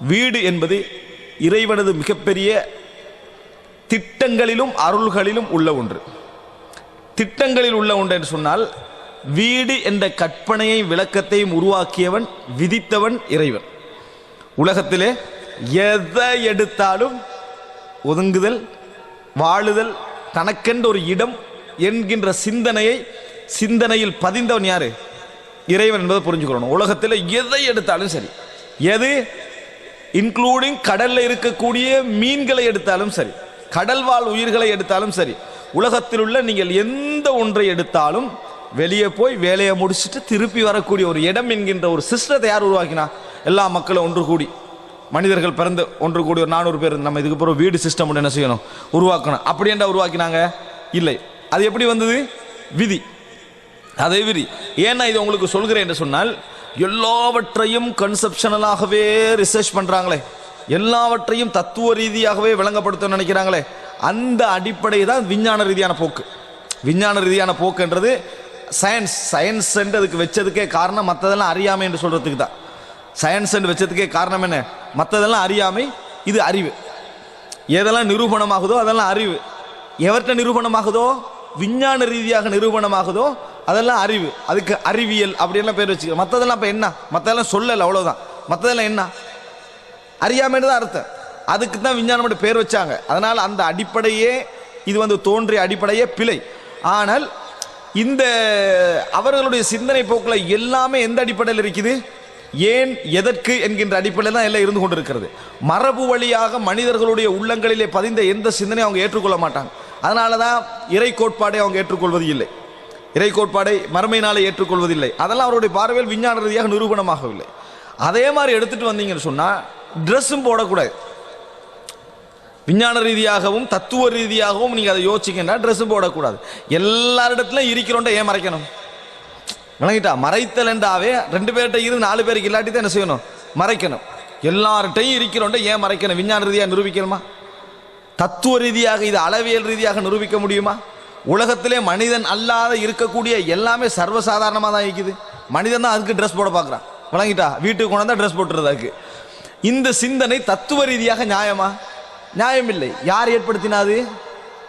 வீடு என்பது இறைவனது மிகப்பெரிய திட்டங்களிலும் அருள்களிலும் உள்ள ஒன்று. திட்டங்களில் உள்ள ஒன்று என்று சொன்னால் வீடு என்ற கற்பனையை விளக்கத்தையும் உருவாக்கியவன் விதித்தவன் இறைவன். உலகத்திலே எதை எடுத்தாலும் ஒதுங்குதல் வாழுதல் தனக்கென்ற ஒரு இடம் என்கின்ற சிந்தனையை சிந்தனையில் பதிந்தவன் யாரு? இறைவன் என்பதை புரிஞ்சுக்கணும் உலகத்தில் எதை எடுத்தாலும் சரி. எது? இன்க்ளூடிங் கடல்ல இருக்கக்கூடிய மீன்களை எடுத்தாலும் சரி கடல் வாழ் உயிர்களை எடுத்தாலும் சரி உலகத்தில் உள்ள நீங்கள் எந்த ஒன்றை எடுத்தாலும் வெளியே போய் வேலையை முடிச்சுட்டு திருப்பி வரக்கூடிய ஒரு இடம் என்கின்ற ஒரு சிஸ்டத்தை யார் உருவாக்கினா? எல்லா மக்களும் ஒன்று கூடி. மனிதர்கள் பிறந்து ஒன்று கூடி ஒரு நானூறு பேர் நம்ம இதுக்கு பிறகு வீடு சிஸ்டம் என்ன செய்யணும்? உருவாக்கணும். அப்படி என்ன உருவாக்கினாங்க? இல்லை. அது எப்படி வந்தது? விதி. அதே விதி. ஏன்னா இது உங்களுக்கு சொல்கிறேன் என்று சொன்னால் எல்லாவற்றையும் கன்செப்ஷனலாகவே ரிசர்ச் பண்ணுறாங்களே எல்லாவற்றையும் தத்துவ ரீதியாகவே விளங்கப்படுத்த நினைக்கிறாங்களே. அந்த அடிப்படை தான் விஞ்ஞான ரீதியான போக்கு. விஞ்ஞான ரீதியான போக்குன்றது சயின்ஸ் சயின்ஸ் அதுக்கு வச்சதுக்கே காரணம் மற்றதெல்லாம் அறியாமை என்று சொல்கிறதுக்கு தான். சயின்ஸ் வச்சதுக்கே காரணம் என்ன? மற்றதெல்லாம் அறியாமை இது அறிவு. எதெல்லாம் நிரூபணமாகுதோ அதெல்லாம் அறிவு. எவர்கிட்ட நிரூபணமாகுதோ? விஞ்ஞான ரீதியாக நிரூபணமாகுதோ அதெல்லாம் அறிவு. அதுக்கு அறிவியல் அப்படியெல்லாம் பேர் வச்சுக்க. மற்றதெல்லாம் இப்போ என்ன? மற்றதெல்லாம் சொல்லலை அவ்வளோதான் மற்றதெல்லாம் என்ன? அறியாமைன்னு தான் அர்த்தம். அதுக்கு தான் விஞ்ஞானம் பேர் வச்சாங்க. அதனால் அந்த அடிப்படையே இது வந்து தோன்றிய அடிப்படையே பிழை. ஆனால் இந்த அவர்களுடைய சிந்தனை போக்கில் எல்லாமே எந்த அடிப்படையில் இருக்குது? ஏன் எதற்கு என்கின்ற அடிப்படையில் தான் எல்லாம் இருந்து கொண்டிருக்கிறது. மரபு வழியாக மனிதர்களுடைய உள்ளங்களிலே பதிந்த எந்த சிந்தனையும் அவங்க ஏற்றுக்கொள்ள மாட்டாங்க. அதனால தான் இறை கோட்பாடை அவங்க ஏற்றுக்கொள்வது இல்லை இறை கோட்பாடை மறுமையினாலே ஏற்றுக்கொள்வதில்லை. அதெல்லாம் அவருடைய பார்வையில் விஞ்ஞான ரீதியாக நிரூபணமாகவில்லை. அதே மாதிரி எடுத்துட்டு வந்தீங்கன்னு சொன்னால் ட்ரெஸ்ஸும் போடக்கூடாது. விஞ்ஞான ரீதியாகவும் தத்துவ ரீதியாகவும் நீங்கள் அதை யோசிச்சிங்கன்னா ட்ரெஸ்ஸும் போடக்கூடாது. எல்லாரிடத்துலையும் இருக்கிறோண்ட ஏன் மறைக்கணும்? விளங்கிட்டா? மறைத்தல் என்றாவே ரெண்டு பேர்கிட்ட இருந்து நாலு பேருக்கு இல்லாட்டி தான் என்ன செய்யணும்? மறைக்கணும். எல்லார்கிட்டையும் இருக்கிறோண்ட ஏன் மறைக்கணும்? விஞ்ஞான ரீதியாக நிரூபிக்கணுமா? தத்துவ ரீதியாக இது அளவியல் ரீதியாக நிரூபிக்க முடியுமா? உலகத்திலே மனிதன் அல்லாத இருக்கக்கூடிய எல்லாமே சர்வசாதாரணமாக தான் இருக்குது. மனிதன் தான் அதுக்கு ட்ரெஸ் போட பார்க்குறான். விளங்கிட்டா? வீட்டுக்கு கொண்டு ட்ரெஸ் போட்டுறதாக்கு இந்த சிந்தனை தத்துவ ரீதியாக நியாயமா? நியாயமில்லை. யார் ஏற்படுத்தினாது?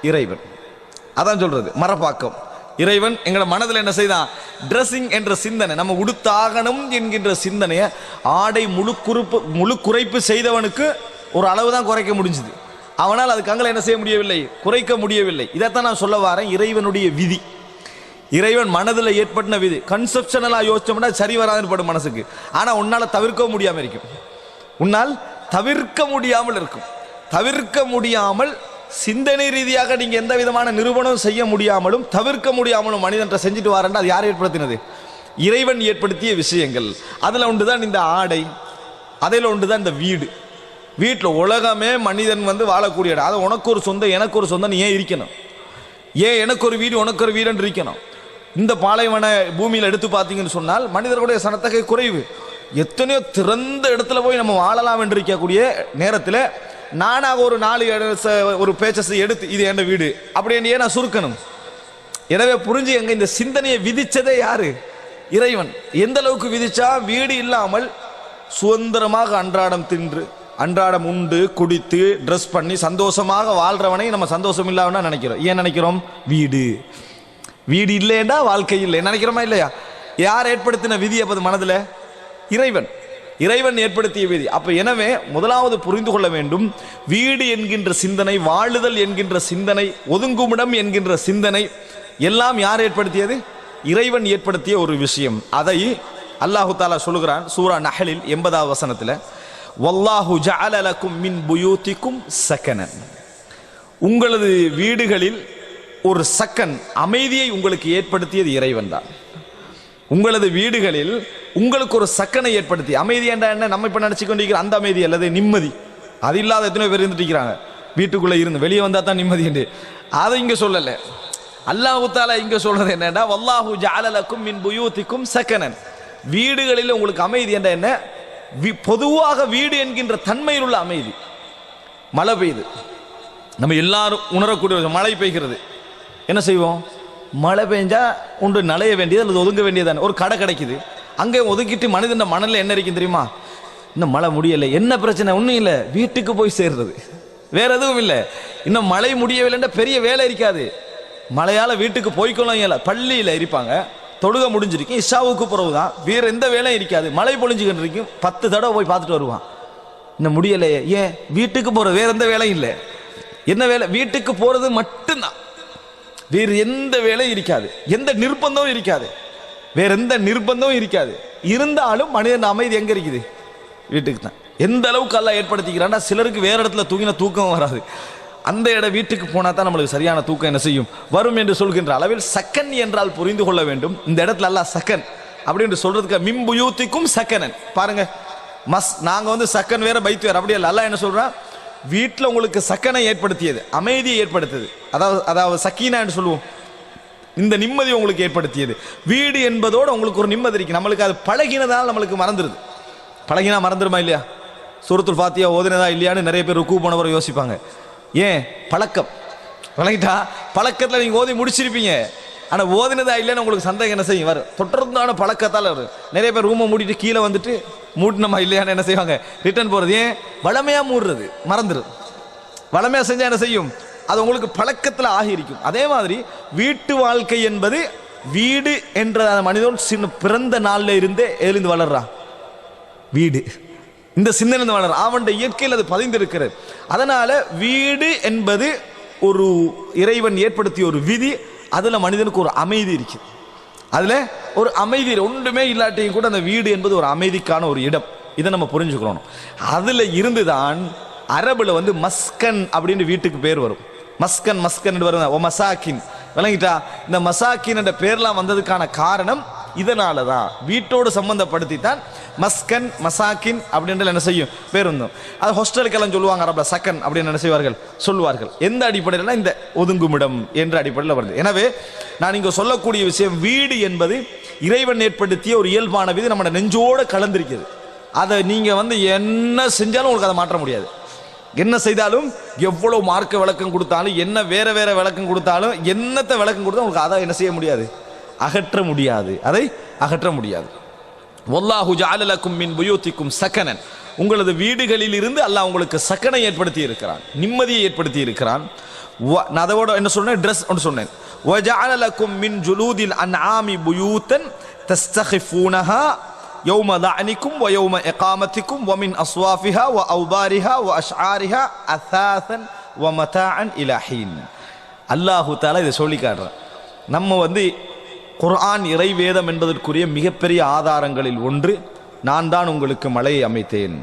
இறைவன். அதான் சொல்றது. மரப்பாக்கம் இறைவன் எங்களை மனதில் என்ன செய்தான்? ட்ரெஸ்ஸிங் என்ற சிந்தனை நம்ம உடுத்தாகணும் என்கின்ற சிந்தனையை ஆடை முழு குறிப்பு முழு குறைப்பு செய்தவனுக்கு ஒரு அளவு தான் குறைக்க முடிஞ்சுது. அவனால் அதுக்கு அங்கே என்ன செய்ய முடியவில்லை? குறைக்க முடியவில்லை. இதைத்தான் நான் சொல்ல வரேன் இறைவனுடைய விதி. இறைவன் மனதில் ஏற்பட்ட விதி. கன்செப்ஷனலாக யோசிச்சோம்னா சரி வராதுன்னு படும் மனசுக்கு. ஆனால் உன்னால் தவிர்க்க முடியாமல் இருக்கும். உன்னால் தவிர்க்க முடியாமல் இருக்கும். தவிர்க்க முடியாமல் சிந்தனை ரீதியாக நீங்கள் எந்த விதமான நிறுவனம் செய்ய முடியாமலும் தவிர்க்க முடியாமலும் மனிதன் செஞ்சுட்டு வாரண்டா அது யார் ஏற்படுத்தினது? இறைவன் ஏற்படுத்திய விஷயங்கள். அதில் ஒன்று தான் இந்த ஆடை. அதில் ஒன்றுதான் இந்த வீடு. வீட்டில் உலகமே மனிதன் வந்து வாழக்கூடிய இடம். அது உனக்கு ஒரு சொந்தம் எனக்கு ஒரு சொந்தம் நீ ஏன் இருக்கணும்? ஏன் எனக்கு ஒரு வீடு உனக்கு ஒரு வீடுன்னு இருக்கணும்? இந்த பாலைவன பூமியில் எடுத்து பார்த்தீங்கன்னு சொன்னால் மனிதர்களுடைய சனத்தகை குறைவு. எத்தனையோ திறந்த இடத்துல போய் நம்ம வாழலாம் என்று இருக்கக்கூடிய நேரத்தில் நானாக ஒரு நாலு ஒரு பேச்சஸ் எடுத்து இது என் வீடு அப்படியே நான் சுருக்கணும்? எனவே புரிஞ்சு எங்க இந்த சிந்தனையை விதிச்சதே யாரு? இறைவன். எந்த அளவுக்கு விதிச்சா வீடு இல்லாமல் சுதந்திரமாக அன்றாடம் தின்று அன்றாடம் உண்டு குடித்து ட்ரெஸ் பண்ணி சந்தோஷமாக வாழ்றவனை நம்ம சந்தோஷம் இல்லாமனா நினைக்கிறோம். ஏன் நினைக்கிறோம்? வீடு. வீடு இல்லைன்னா வாழ்க்கை இல்லை. நினைக்கிறோமா இல்லையா? யார் ஏற்படுத்தின விதி அப்போது மனதில்? இறைவன். இறைவன் ஏற்படுத்திய விதி. அப்போ எனவே முதலாவது புரிந்து கொள்ள வேண்டும். வீடு என்கின்ற சிந்தனை வாழுதல் என்கின்ற சிந்தனை ஒதுங்குமிடம் என்கின்ற சிந்தனை எல்லாம் யார் ஏற்படுத்தியது? இறைவன் ஏற்படுத்திய ஒரு விஷயம். அதை அல்லாஹு தாலா சொல்லுகிறான் சூரா நகலில் எண்பதாவது வசனத்தில். வல்லாஹு ஜஅலலக்கும் மின் புயூத்திக்கும் சக்கனன். உங்களது வீடுகளில் ஒரு சக்கன் அமைதியை உங்களுக்கு ஏற்படுத்தியது இறைவன் தான். உங்களது வீடுகளில் உங்களுக்கு ஒரு சக்கனை ஏற்படுத்தி அமைதி என்ற என்ன? நம்ம இப்போ நினச்சி கொண்டிருக்கிற அந்த அமைதி அல்லது நிம்மதி. அது இல்லாத எத்தனை பேர் இருந்துட்டு இருக்கிறாங்க. இருந்து வெளியே வந்தால் தான் நிம்மதி என்று. அதை இங்கே சொல்லலை. அல்லாஹுத்தால இங்கே சொல்றது என்னன்னா வல்லாஹு ஜாலலக்கும் மின் புயூத்திக்கும் சக்கனன். வீடுகளில் உங்களுக்கு அமைதி என்ற என்ன? பொதுவாக வீடு என்கின்ற தன்மையில் உள்ள அமைதி. மழை பெய்யுது. நம்ம எல்லாரும் உணரக்கூடிய ஒரு மழை பெய்கிறது. என்ன செய்வோம்? மழை பெஞ்சா ஒன்று நலைய வேண்டியது அல்லது ஒதுங்க வேண்டியதானே ஒரு கடை கிடைக்குது. அங்கே ஒதுக்கிட்டு மனிதன் மணலில் என்ன இருக்கும் தெரியுமா? இன்னும் மழை முடியலை. என்ன பிரச்சனை? ஒன்றும் இல்லை. வீட்டுக்கு போய் சேர்றது. வேற எதுவும் இல்லை. இன்னும் மழை முடியவில்லைன்ற பெரிய வேலை இருக்காது. மழையால் வீட்டுக்கு போய்க்கொள்ள இயல. பள்ளியில் இருப்பாங்க தொழுக முடிஞ்சிருக்கும். இஷாவுக்கு பிறகு தான் வேற எந்த வேலையும் இருக்காது. மழை பொழிஞ்சுக்கிட்டு இருக்கும் பத்து தடவை போய் பார்த்துட்டு வருவான். இன்னும் முடியலையே. ஏன்? வீட்டுக்கு போகிற வேற எந்த வேலையும் இல்லை. என்ன வேலை? வீட்டுக்கு போறது மட்டும்தான். வேறு எந்த வேலையும் இருக்காது. எந்த நிர்பந்தமும் இருக்காது. வேற எந்த நிர்பந்தமும் இருக்காது. இருந்தாலும் மனிதன் அமைதி எங்க இருக்குது? வீட்டுக்கு தான். எந்த அளவுக்கு எல்லாம் ஏற்படுத்திக்கிறான்னா சிலருக்கு வேற இடத்துல தூங்கின தூக்கம் வராது. அந்த இடம் வீட்டுக்கு போனா தான் நம்மளுக்கு சரியான தூக்கம் என்ன செய்யும்? வரும் என்று சொல்கின்ற அளவில் சக்கன் என்றால் புரிந்து கொள்ள வேண்டும். இந்த இடத்துல அல்லாஹ் சக்கன். அப்படின்னு சொல்றதுக்கு மிம்புயூத்திக்கும் சக்கனன். பாருங்க. மஸ் நாங்க வந்து சக்கன் வேற பைத்து வேற. அப்படியே நல்லா என்ன சொல்றான் வீட்டில் உங்களுக்கு சக்கனை ஏற்படுத்தியது அமைதியை ஏற்படுத்தியது அதாவது அதாவது சக்கீனா என்று சொல்லுவோம். இந்த நிம்மதி உங்களுக்கு ஏற்படுத்தியது. வீடு என்பதோடு உங்களுக்கு ஒரு நிம்மதி இருக்கு. நம்மளுக்கு அது பழகினதால் நம்மளுக்கு மறந்துடுது பழகினா மறந்துடுமா இல்லையா? சூரத்துல் ஃபாத்தியா ஓதினதா இல்லையான்னு நிறைய பேர் ருக்கு போனவரை யோசிப்பாங்க. ஏன்? பழக்கம். பழகிட்டா? பழக்கத்தில் நீங்கள் ஓதி முடிச்சிருப்பீங்க. ஆனால் ஓதினதா இல்லைன்னு உங்களுக்கு சந்தேகம் என்ன செய்யும்? வரும். தொடர்ந்தான பழக்கத்தால் வரும். நிறைய பேர் ரூமை மூடிட்டு கீழே வந்துட்டு மூட்டினமா இல்லையான்னு என்ன செய்வாங்க? ரிட்டர்ன் போகிறது ஏன்? வளமையாக மூடுறது. மறந்துடும் வளமையாக செஞ்சால் என்ன செய்யும்? அது உங்களுக்கு பழக்கத்தில் ஆகியிருக்கும். அதே மாதிரி வீட்டு வாழ்க்கை என்பது வீடு என்ற அந்த மனிதன் சின்ன பிறந்த நாளில் இருந்தே எழுந்து வளர்றான். வீடு. இந்த சிந்தனை வளர் அவன் இயற்கையில் அது பதிந்திருக்கிறது. அதனால வீடு என்பது ஒரு இறைவன் ஏற்படுத்திய ஒரு விதி அதில் மனிதனுக்கு ஒரு அமைதி இருக்குது அதில் ஒரு அமைதி ஒன்றுமே இல்லாட்டியும் கூட அந்த வீடு என்பது ஒரு அமைதிக்கான ஒரு இடம். இதை நம்ம புரிஞ்சுக்கணும். அதில் இருந்துதான் அரபில் வந்து மஸ்கன் அப்படின்னு வீட்டுக்கு பேர் வரும். மஸ்கன் மஸ்கன் வரும் ஓ மசாக்கின். விளங்கிட்டா? இந்த மசாக்கின் என்ற பேர்லாம் வந்ததுக்கான காரணம் இதனால தான் வீட்டோடு சம்பந்தப்படுத்தி தான் மஸ்கன் மசாக்கின் அப்படின்ற என்ன செய்யும்? பேருந்தும். அது ஹாஸ்டலுக்கெல்லாம் சொல்லுவாங்க அரபில் சக்கன் அப்படின்னு என்ன செய்வார்கள்? சொல்லுவார்கள். எந்த அடிப்படையில் இந்த ஒதுங்குமிடம் என்ற அடிப்படையில் வருது. எனவே நான் இங்கே சொல்லக்கூடிய விஷயம் வீடு என்பது இறைவன் ஏற்படுத்திய ஒரு இயல்பான விதி நம்ம நெஞ்சோடு கலந்திருக்கிறது. அதை நீங்கள் வந்து என்ன செஞ்சாலும் உங்களுக்கு அதை மாற்ற முடியாது. என்ன செய்தாலும் எவ்வளோ மார்க்க விளக்கம் கொடுத்தாலும் என்ன வேற வேற விளக்கம் கொடுத்தாலும் என்னத்தை விளக்கம் கொடுத்தா உங்களுக்கு அதை என்ன செய்ய முடியாது. அகற்ற முடியாது. அதை அகற்ற முடியாது. ஒல்லாஹு ஜாலலக்கும் மின் புயூத்திக்கும் சக்கனன் உங்களது வீடுகளில் இருந்து அல்லாஹ் உங்களுக்கு சக்கனை ஏற்படுத்தி இருக்கிறான் நிம்மதியை ஏற்படுத்தி இருக்கிறான் அதோட என்ன சொன்னேன்? ட்ரெஸ் ஒன்று சொன்னேன். வஜாலலக்கும் மின் ஜுலூதில் அன் ஆமி புயூத்தன் தஸ்தஹிஃபூனஹா யௌம தானிக்கும் வ யௌம எகாமத்திக்கும் வமின் அஸ்வாஃபிஹா வ அவுபாரிஹா வ அஷ்ஆரிஹா அசாசன் வ மதாஅன் இலஹீன் அல்லாஹு தாலா இதை சொல்லி காட்டுறான். நம்ம வந்து குர்ஆன் இறைவேதம் என்பதற்குரிய மிகப்பெரிய ஆதாரங்களில் ஒன்று நான் தான் உங்களுக்கு மலையை அமைத்தேன்.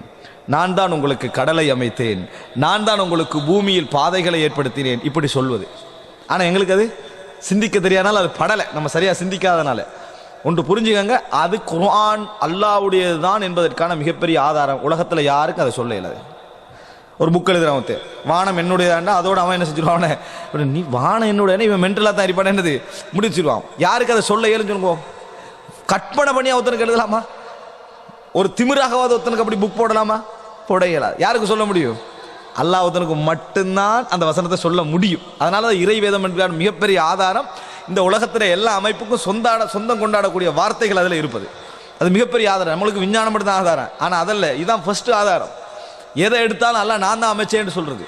நான் தான் உங்களுக்கு கடலை அமைத்தேன். நான் தான் உங்களுக்கு பூமியில் பாதைகளை ஏற்படுத்தினேன். இப்படி சொல்வது. ஆனால் எங்களுக்கு அது சிந்திக்க தெரியாதனால அது படலை. நம்ம சரியாக சிந்திக்காதனால. ஒன்று புரிஞ்சுக்கங்க அது குர்ஆன் அல்லாஹ்வுடையது தான் என்பதற்கான மிகப்பெரிய ஆதாரம். உலகத்தில் யாருக்கும் அதை சொல்ல இயலாது ஒரு புக் எழுதுறான் ஒருத்தன் வானம் என்னுடையதாண்டா அதோட அவன் என்ன செஞ்சிருவான்? நீ வானம் என்னுடையன்னு இவன் மென்டலாக தான் இருப்பான் என்னது? முடிச்சிருவான். யாருக்கு அதை சொல்ல ஏழுன்னு சொல்லுங்க? கற்பனை பண்ணி ஒருத்தனுக்கு எழுதலாமா? ஒரு திமிராகவாத ஒருத்தனுக்கு அப்படி புக் போடலாமா? போட இயலாது. யாருக்கு சொல்ல முடியும்? அல்லாஹ் ஒருத்தனுக்கு மட்டும்தான் அந்த வசனத்தை சொல்ல முடியும். அதனால தான் இறை வேதம் மிகப்பெரிய ஆதாரம். இந்த உலகத்தில் எல்லா அமைப்புக்கும் சொந்தாட சொந்தம் கொண்டாடக்கூடிய வார்த்தைகள் அதில் இருப்பது. அது மிகப்பெரிய ஆதாரம். நம்மளுக்கு விஞ்ஞானம் மட்டும் தான் ஆதாரம். ஆனால் அதல்ல. இதுதான் ஃபஸ்ட்டு ஆதாரம். எதை எடுத்தாலும் அல்லாஹ் நான் தான் அமைச்சேன்னு சொல்றது.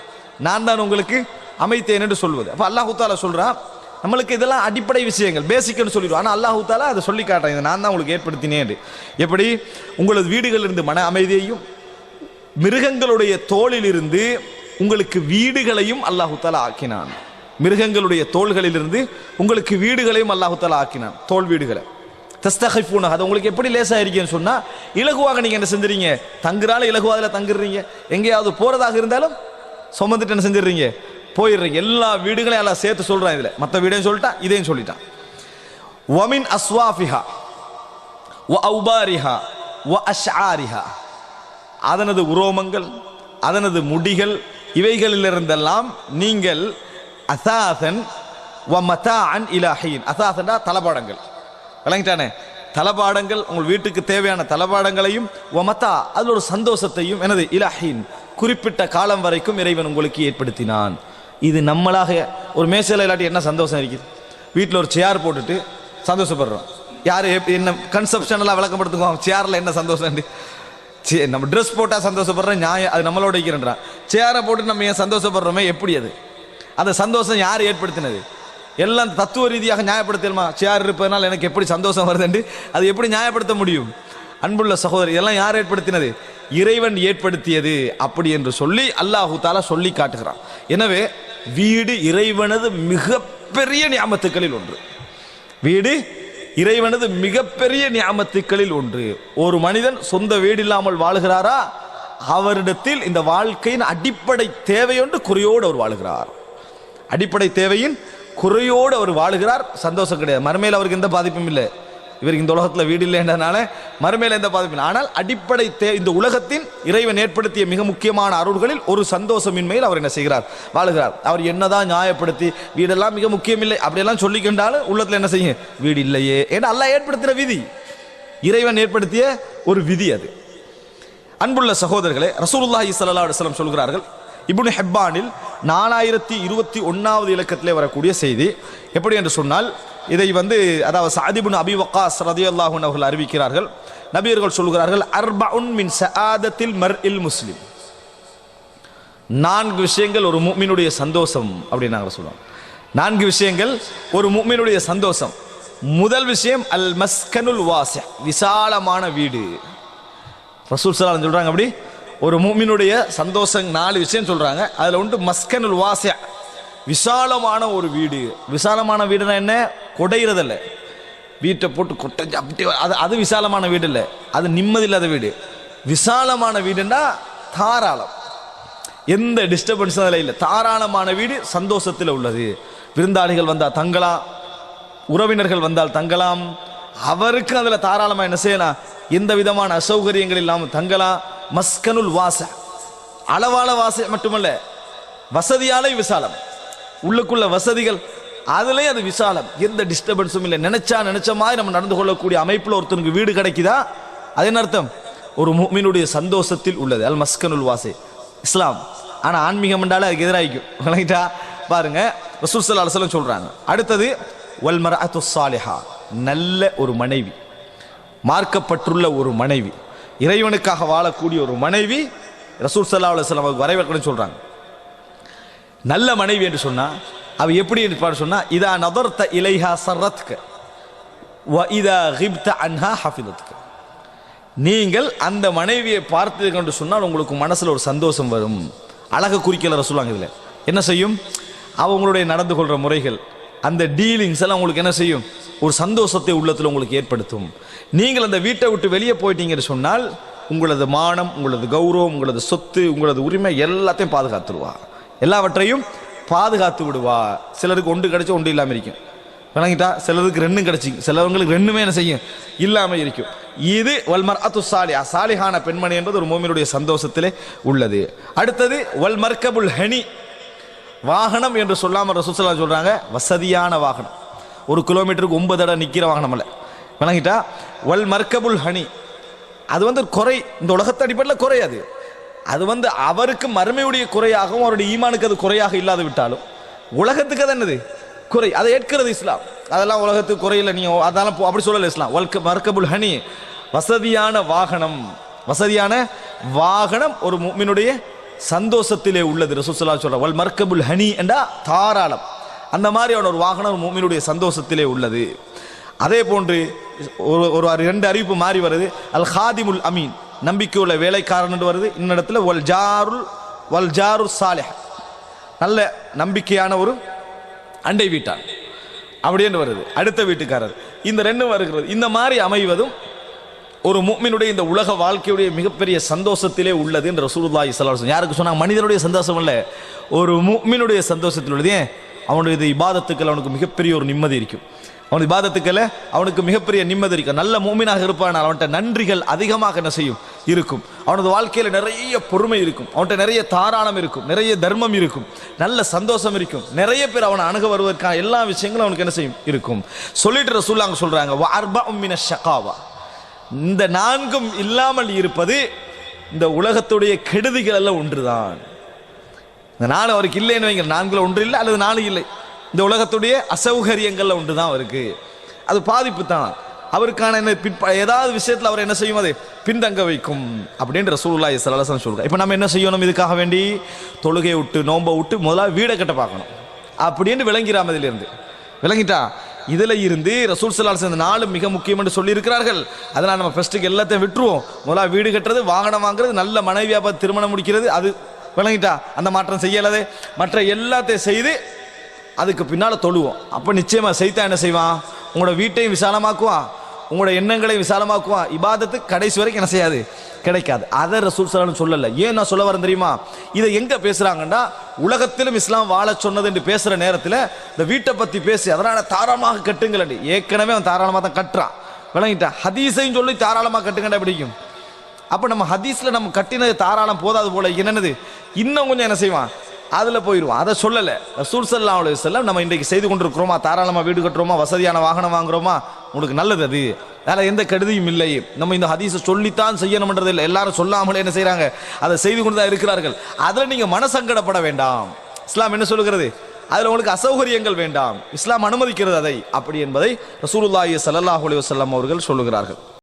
நான் தான் உங்களுக்கு அமைத்தேன் என்று சொல்வது. அப்போ அல்லாஹூத்தாலா சொல்கிறான் நம்மளுக்கு இதெல்லாம் அடிப்படை விஷயங்கள் பேசிக்னு சொல்லிடுவோம். ஆனால் அல்லாஹூத்தாலா அதை சொல்லி காட்டுறேன். இதை நான் தான் உங்களுக்கு ஏற்படுத்தினேன் எப்படி? உங்களது வீடுகளிலிருந்து மன அமைதியையும் மிருகங்களுடைய தோளிலிருந்து உங்களுக்கு வீடுகளையும் அல்லாஹு ஆக்கினான். மிருகங்களுடைய தோள்களிலிருந்து உங்களுக்கு வீடுகளையும் அல்லாஹு ஆக்கினான். தோல் வீடுகளை. தஸ்தகைஃபூன அது உங்களுக்கு எப்படி லேசாக இருக்கேன்னு சொன்னால் இலகுவாக நீங்கள் என்ன செஞ்சுறீங்க தங்குறாலும் இலகுவா அதில் தங்குறீங்க. எங்கேயாவது போகிறதாக இருந்தாலும் சுமந்துட்டு என்ன செஞ்சிடுறீங்க? போயிடுறீங்க. எல்லா வீடுகளையும் எல்லாம் சேர்த்து சொல்றான் இதில். மற்ற வீடையும் சொல்லிட்டான்? இதையும் சொல்லிட்டான். ஒமின் அஸ்வாஃபிஹா ஒ அவுபாரிஹா ஒ அஷ்ஆரிஹா. அதனது உரோமங்கள் அதனது முடிகள் இவைகளிலிருந்தெல்லாம் நீங்கள் அசாசன் வ மதாஅன் இலாஹீன் அசாசன்டா தலபாடங்கள் விளங்கிட்டானே? தலபாடங்கள் உங்கள் வீட்டுக்கு தேவையான தலபாடங்களையும் ஒமத்தா அதில் ஒரு சந்தோஷத்தையும் எனது இலஹின் குறிப்பிட்ட காலம் வரைக்கும் இறைவன் உங்களுக்கு ஏற்படுத்தினான். இது நம்மளாக ஒரு மேசையில் இல்லாட்டி என்ன சந்தோஷம் இருக்குது வீட்டில் ஒரு சேர் போட்டுட்டு சந்தோஷப்படுறோம். யார் என்ன கன்செப்ஷனெல்லாம் விளக்கப்படுத்துக்குவோம் சேரில் என்ன சந்தோஷம் சே நம்ம ட்ரெஸ் போட்டால் சந்தோஷப்படுறோம் நியாயம் அது நம்மளோட வைக்கிறேன்றான் சேரை போட்டு நம்ம ஏன் சந்தோஷப்படுறோமே எப்படி அது? அந்த சந்தோஷம் யார் ஏற்படுத்தினது? எல்லாம் தத்துவ ரீதியாக நியாயப்படுத்தலுமா சேர் இருப்பதனால் எனக்கு எப்படி சந்தோஷம் வருதுண்டு? அது எப்படி நியாயப்படுத்த முடியும்? அன்புள்ள சகோதரி இதெல்லாம் யார் ஏற்படுத்தினது? இறைவன் ஏற்படுத்தியது அப்படி என்று சொல்லி அல்லாஹு தாலா சொல்லி காட்டுகிறான். எனவே வீடு இறைவனது மிகப்பெரிய ஞாபகத்துக்களில் ஒன்று. வீடு இறைவனது மிகப்பெரிய ஞாபகத்துக்களில் ஒன்று. ஒரு மனிதன் சொந்த வீடு இல்லாமல் வாழுகிறாரா? அவரிடத்தில் இந்த வாழ்க்கையின் அடிப்படை தேவையொன்று குறையோடு அவர் வாழுகிறார். அடிப்படை தேவையின் குறையோடு அவர் வாழுகிறார். சந்தோஷம் கிடையாது. மறுமையில் அவருக்கு எந்த பாதிப்பும் இல்லை. இவருக்கு இந்த உலகத்தில் வீடு இல்லைன்றனால மறுமையில் எந்த பாதிப்பும் இல்லை. ஆனால் அடிப்படை தே இந்த உலகத்தின் இறைவன் ஏற்படுத்திய மிக முக்கியமான அருள்களில் ஒரு சந்தோஷமின்மையில் அவர் என்ன செய்கிறார்? வாழுகிறார். அவர் என்னதான் நியாயப்படுத்தி வீடெல்லாம் மிக முக்கியமில்லை அப்படியெல்லாம் சொல்லிக்கொண்டாலும் உள்ளத்தில் என்ன செய்யும்? வீடு இல்லையே. ஏன்னா அல்லாஹ் ஏற்படுத்தின விதி. இறைவன் ஏற்படுத்திய ஒரு விதி அது. அன்புள்ள சகோதரர்களே ரசூலுல்லாஹி சல்லா அலுவலம் சொல்கிறார்கள் இப்னு ஹெப்பானில் நாலாயிரத்தி இருபத்தி ஒன்றாவது இலக்கத்திலே வரக்கூடிய செய்தி. எப்படி என்று சொன்னால் இதை வந்து அதாவது சாதிபுன் அபி வக்காஸ் ரதியல்லாஹு அவர்கள் அறிவிக்கிறார்கள். நபியர்கள் சொல்கிறார்கள் அர்பவுன் மின் சஆதத்தில் மர்இல் முஸ்லிம். நான்கு விஷயங்கள் ஒரு முஃமினுடைய சந்தோஷம் அப்படின்னு நாங்கள் சொல்லுவோம் நான்கு விஷயங்கள் ஒரு முஃமினுடைய சந்தோஷம். முதல் விஷயம் அல் மஸ்கனுல் வாச விசாலமான வீடு. ரசூல் சலாம் சொல்கிறாங்க அப்படி ஒரு மூமினுடைய சந்தோஷம் நாலு விஷயம் சொல்றாங்க. அதுல உண்டு மஸ்கனுல் வாசிய விசாலமான ஒரு வீடு. விசாலமான வீடுனா என்ன? குடையிறதில்ல. வீட்டை போட்டு கொட்டஞ்சு அப்படி அது அது விசாலமான வீடு இல்லை. அது நிம்மதி இல்லாத வீடு. விசாலமான வீடுன்னா தாராளம். எந்த டிஸ்டர்பன்ஸும் அதில் இல்லை. தாராளமான வீடு சந்தோஷத்தில் உள்ளது. விருந்தாளிகள் வந்தால் தங்கலாம். உறவினர்கள் வந்தால் தங்கலாம். அவருக்கு அதில் தாராளமாக என்ன செய்யலாம்? எந்த விதமான அசௌகரியங்கள் இல்லாமல் தங்கலாம். மஸ்கனுல் வாச. அளவால வாச மட்டுமல்ல வசதியாலே விசாலம். உள்ளுக்குள்ள வசதிகள் அதுலயே அது விசாலம். எந்த டிஸ்டர்பன்ஸும் இல்லை. நினைச்சா நினைச்ச மாதிரி நம்ம நடந்து கொள்ளக்கூடிய அமைப்பில் ஒருத்தனுக்கு வீடு கிடைக்குதா? அது என்ன அர்த்தம்? ஒரு மீனுடைய சந்தோஷத்தில் உள்ளது. அல் மஸ்கனுல் வாசே. இஸ்லாம். ஆனால் ஆன்மீகம் என்றாலே அதுக்கு எதிராகிக்கும். விளங்கிட்டா? பாருங்க. ரசூல் ஸல்லல்லாஹு சொல்கிறாங்க அடுத்தது வல்மர் அத்து சாலிஹா. நல்ல ஒரு மனைவி. மார்க்கப்பட்டுள்ள ஒரு மனைவி. இறைவனுக்காக வாழக்கூடிய ஒரு மனைவி ரசூல் சல்லா அலுவலம் வஸல்லம் வரைவக்கணும் சொல்கிறாங்க நல்ல மனைவி என்று சொன்னால் அவ எப்படி இருப்பார் சொன்னால் இதா நதர்த்த இலைஹா சர்ரத்க்கு வ இதா ஹிப்த அன்ஹா ஹஃபிதத்துக்கு நீங்கள் அந்த மனைவியை பார்த்து கொண்டு சொன்னால் உங்களுக்கு மனசில் ஒரு சந்தோஷம் வரும். அழக குறிக்கல சொல்லுவாங்க இதில். என்ன செய்யும்? அவங்களுடைய நடந்து கொள்கிற முறைகள் அந்த டீலிங்ஸ் எல்லாம் உங்களுக்கு என்ன செய்யும்? ஒரு சந்தோஷத்தை உள்ளத்தில் உங்களுக்கு ஏற்படுத்தும். நீங்கள் அந்த வீட்டை விட்டு வெளியே போயிட்டீங்கன்னு சொன்னால் உங்களது மானம் உங்களது கௌரவம் உங்களது சொத்து உங்களது உரிமை எல்லாத்தையும் பாதுகாத்துருவா. எல்லாவற்றையும் பாதுகாத்து விடுவா. சிலருக்கு ஒன்று கிடைச்சி ஒன்று இல்லாமல் இருக்கும். விளங்கிட்டா சிலருக்கு ரெண்டும் கிடைச்சி சிலவங்களுக்கு ரெண்டுமே என்ன செய்யும்? இல்லாமல் இருக்கும். இது வல்மர் அத்து சாலி சாலிஹான பெண்மணி என்பது ஒரு மோமினுடைய சந்தோஷத்திலே உள்ளது. அடுத்தது வல்மர்கபுல் ஹனி. வாகனம் என்று சொல்லாமல் ரசூசலா சொல்கிறாங்க வசதியான வாகனம். ஒரு கிலோமீட்டருக்கு ஒன்பது இடம் நிற்கிற வாகனம் விளங்கிட்டா? வல் மர்க்கபுல் ஹனி. அது வந்து குறை. இந்த உலகத்து அடிப்படையில் குறையாது அது. வந்து அவருக்கு மறுமையுடைய குறையாகவும் அவருடைய ஈமானுக்கு அது குறையாக இல்லாது விட்டாலும் உலகத்துக்கு அது என்னது? குறை. அதை ஏற்கிறது இஸ்லாம். அதெல்லாம் உலகத்துக்கு குறையில நீங்க அதெல்லாம் போ- அப்படி சொல்லலை இஸ்லாம். வல்க மர்க்கபுல் ஹனி. வசதியான வாகனம். வசதியான வாகனம் ஒரு முஃமினுடைய சந்தோஷத்திலே உள்ளது. ரசூலுல்லாஹி சொல்ற வல் மர்க்கபுல் ஹனி என்றா தாராளம். அந்த மாதிரியான ஒரு வாகனம் மூமினுடைய சந்தோஷத்திலே உள்ளது. அதே போன்று ஒரு ஒரு ரெண்டு அறிவிப்பு மாறி வருது. அல் ஹாதிமுல் அமீன் நம்பிக்கையுள்ள வேலைக்காரன் வருது. இன்னிடத்துல வல் ஜாருல் வல் ஜாரு சாலிஹ். நல்ல நம்பிக்கையான ஒரு அண்டை வீட்டார் அப்படின்னு வருது. அடுத்த வீட்டுக்காரர். இந்த ரெண்டும் வருகிறது. இந்த மாதிரி அமைவதும் ஒரு மூமினுடைய இந்த உலக வாழ்க்கையுடைய மிகப்பெரிய சந்தோஷத்திலே உள்ளது என்று ரசூலுல்லாஹி ஸல்லல்லாஹு யாருக்கு சொன்னாங்க? மனிதனுடைய சந்தோஷம் இல்லை. ஒரு மூமினுடைய சந்தோஷத்தில் உள்ளது. ஏன்? அவனுடைய இது இபாதத்துக்கள் அவனுக்கு மிகப்பெரிய ஒரு நிம்மதி இருக்கும். அவனுடைய இபாதத்துக்கள் அவனுக்கு மிகப்பெரிய நிம்மதி இருக்கும். நல்ல மூமினாக இருப்பான் அவன்கிட்ட நன்றிகள் அதிகமாக என்ன செய்யும் இருக்கும். அவனது வாழ்க்கையில் நிறைய பொறுமை இருக்கும். அவன்கிட்ட நிறைய தாராளம் இருக்கும். நிறைய தர்மம் இருக்கும். நல்ல சந்தோஷம் இருக்கும். நிறைய பேர் அவனை அணுக வருவதற்கான எல்லா விஷயங்களும் அவனுக்கு என்ன செய்யும்? இருக்கும். சொல்லிட்டு ரசூல்லாங்க சொல்கிறாங்க வார்பா மின ஷகாவா. இந்த நான்கும் இல்லாமல் இருப்பது இந்த உலகத்துடைய கெடுதிகள் எல்லாம் ஒன்றுதான். இந்த நாலு அவருக்கு இல்லைன்னு வைங்க. நான்கில் ஒன்று இல்லை அல்லது நாலு இல்லை. இந்த உலகத்துடைய அசௌகரியங்களில் ஒன்று தான் அவருக்கு. அது பாதிப்பு தான். அவருக்கான என்ன பிற்ப ஏதாவது விஷயத்தில் அவர் என்ன செய்யும்? அது பின்தங்க வைக்கும். அப்படின்னு சூழ்நிலை ஸல்லல்லாஹு அலைஹி இப்போ நம்ம என்ன செய்யணும் இதுக்காக வேண்டி? தொழுகையை விட்டு நோம்பை விட்டு முதல்ல வீடை கட்ட பார்க்கணும். அப்படின்னு விளங்கிறாம இதிலிருந்து விளங்கிட்டா? இதில் இருந்து ரசூல் சலால் இந்த நாலு மிக முக்கியம் என்று சொல்லியிருக்கிறார்கள். அதனால் நம்ம ஃபஸ்ட்டுக்கு எல்லாத்தையும் விட்டுருவோம். முதல்ல வீடு கட்டுறது வாகனம் வாங்குறது நல்ல மனைவியாக பார்த்து திருமணம் முடிக்கிறது அது விளங்கிட்டா அந்த மாற்றம் செய்யலது. மற்ற எல்லாத்தையும் செய்து அதுக்கு பின்னால் தொழுவோம். அப்போ நிச்சயமாக செய்தா என்ன செய்வான்? உங்களோட வீட்டையும் விசாலமாக்குவான். உங்களோட எண்ணங்களையும் விசாலமாக்குவான். இபாதத்து கடைசி வரைக்கும் என்ன செய்யாது? கிடைக்காது. அதை ரசூல் சலான்னு சொல்லலை. ஏன் நான் சொல்ல வரேன் தெரியுமா? இதை எங்கே பேசுகிறாங்கன்னா உலகத்திலும் இஸ்லாம் வாழ சொன்னது என்று பேசுகிற நேரத்தில் இந்த வீட்டை பற்றி பேசி அதனால் தாராளமாக கட்டுங்கள் ஏற்கனவே அவன் தாராளமாக தான் கட்டுறான். விளங்கிட்டான் ஹதீஸையும் சொல்லி தாராளமாக கட்டுங்கடா பிடிக்கும். அப்போ நம்ம ஹதீஸில் நம்ம கட்டினது தாராளம் போதாது போல. என்னென்னது இன்னும் கொஞ்சம் என்ன செய்வான்? அதில் போயிடுவான். அதை சொல்லலை. ரசூல் ஸல்லல்லாஹு அலைஹி நம்ம இன்றைக்கு செய்து கொண்டிருக்கிறோமா? தாராளமாக வீடு கட்டுறோமா? வசதியான வாகனம் வாங்குறோமா? உங்களுக்கு நல்லது அது. அதில் எந்த கெடுதியும் இல்லை. நம்ம இந்த ஹதீஸை சொல்லித்தான் செய்யணும்ன்றது இல்லை. எல்லாரும் சொல்லாமலே என்ன செய்கிறாங்க அதை செய்து கொண்டு தான் இருக்கிறார்கள். அதில் நீங்கள் மனசங்கடப்பட வேண்டாம். இஸ்லாம் என்ன சொல்லுகிறது? அதில் உங்களுக்கு அசௌகரியங்கள் வேண்டாம். இஸ்லாம் அனுமதிக்கிறது அதை. அப்படி என்பதை ரசூலுல்லாஹி ஸல்லல்லாஹு அலி வஸல்லம் அவர்கள் சொல்லுகிறார்கள்.